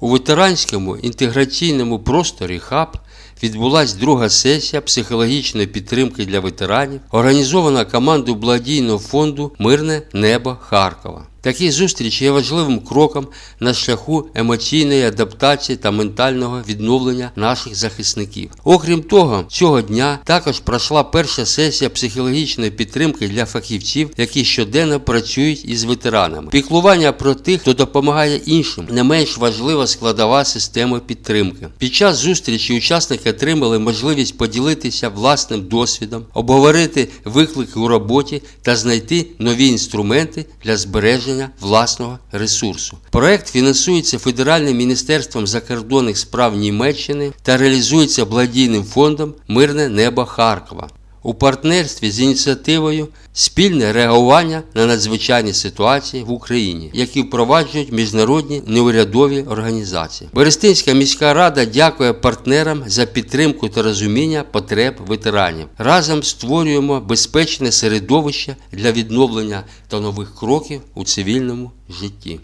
У ветеранському інтеграційному просторі ХАБ відбулася друга сесія психологічної підтримки для ветеранів, організована командою благодійного фонду Мирне небо Харкова. Такі зустрічі є важливим кроком на шляху емоційної адаптації та ментального відновлення наших захисників. Окрім того, цього дня також пройшла перша сесія психологічної підтримки для фахівців, які щоденно працюють із ветеранами. Піклування про тих, хто допомагає іншим, не менш важлива складова системи підтримки. Під час зустрічі учасники отримали можливість поділитися власним досвідом, обговорити виклики у роботі та знайти нові інструменти для збереження власного ресурсу. Проект фінансується Федеральним міністерством закордонних справ Німеччини та реалізується благодійним фондом Мирне небо Харкова. У партнерстві з ініціативою спільне реагування на надзвичайні ситуації в Україні, які впроваджують міжнародні неурядові організації. Берестинська міська рада дякує партнерам за підтримку та розуміння потреб ветеранів. Разом створюємо безпечне середовище для відновлення та нових кроків у цивільному житті.